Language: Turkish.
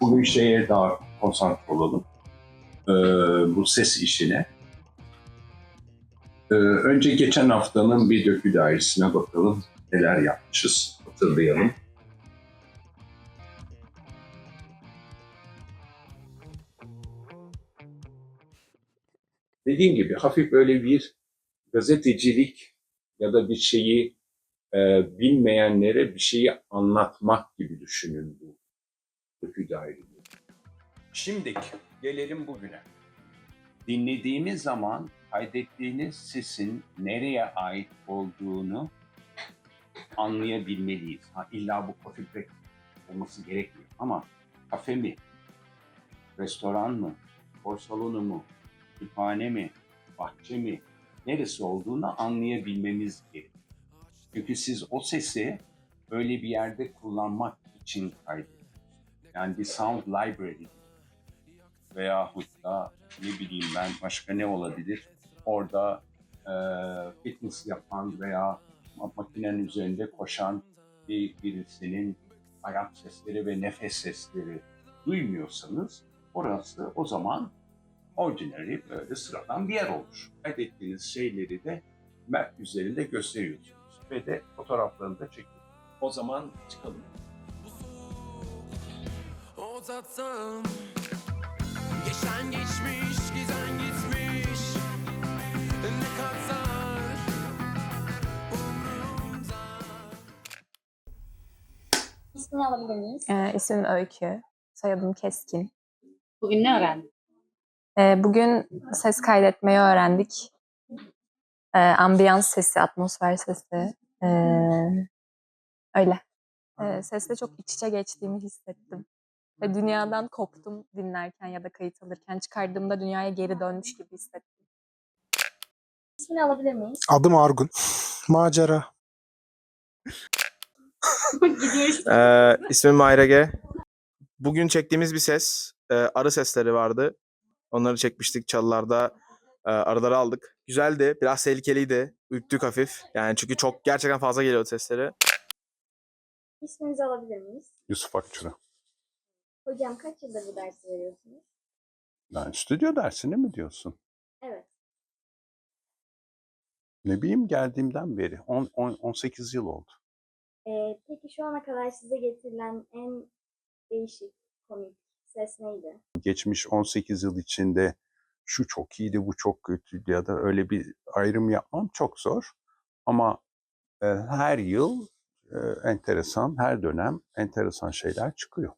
Bugün şeye daha konsantre olalım. Ee, bu ses işine. Ee, önce geçen haftanın bir dökü dairesine bakalım. Neler yapmışız hatırlayalım. Dediğim gibi hafif böyle bir gazetecilik ya da bir şeyi e, bilmeyenlere bir şeyi anlatmak gibi düşünün bu dökü daireyi. Şimdi gelelim bugüne. Dinlediğimiz zaman kaydettiğiniz sesin nereye ait olduğunu anlayabilmeliyiz. Ha, illa bu coffee break olması gerekmiyor ama kafe mi, restoran mı, spor salonu mu, kütüphane mi, bahçe mi, neresi olduğunu anlayabilmemiz gerekiyor. Çünkü siz o sesi öyle bir yerde kullanmak için kaydediyorsunuz. Yani bir sound library veyahut da ne bileyim ben başka ne olabilir? Orada e, fitness yapan veya ma- makinenin üzerinde koşan bir birisinin ayak sesleri ve nefes sesleri duymuyorsanız orası o zaman ordinary böyle sıradan bir yer olur. Kaydettiğiniz şeyleri de map üzerinde gösteriyorsunuz ve de fotoğraflarını da çekiyorsunuz. O zaman çıkalım. Uzatsam Geçen geçmiş giden gitmiş Ne kadar umurumda İsmini alabilir miyiz? Ee, ismim Öykü, soyadım Keskin. Bugün ne öğrendik? Ee, bugün ses kaydetmeyi öğrendik. Ee, ambiyans sesi, atmosfer sesi. Ee, öyle. Ee, sesle çok iç içe geçtiğimi hissettim. Ve dünyadan koptum dinlerken ya da kayıt alırken. Çıkardığımda dünyaya geri dönmüş gibi hissettim. İsmini alabilir miyiz? Adım Argun. Macera. Gidiyor işte. Ee, ismim Mayra G. Bugün çektiğimiz bir ses. e, arı sesleri vardı. Onları çekmiştik çalılarda. E, arıları aldık. Güzeldi. Biraz tehlikeliydi. Ürktük hafif. Yani çünkü çok gerçekten fazla geliyordu sesleri. İsminizi alabilir miyiz? Yusuf Akçura. Hocam kaç yıldır bu dersi veriyorsunuz? Yani stüdyo dersini mi diyorsun? Evet. Ne bileyim geldiğimden beri. 10, 10, 18 yıl oldu. Ee, peki şu ana kadar size getirilen en değişik, komik ses neydi? Geçmiş 18 yıl içinde şu çok iyiydi, bu çok kötüydü ya da öyle bir ayrım yapmam çok zor. Ama e, her yıl e, enteresan, her dönem enteresan şeyler çıkıyor.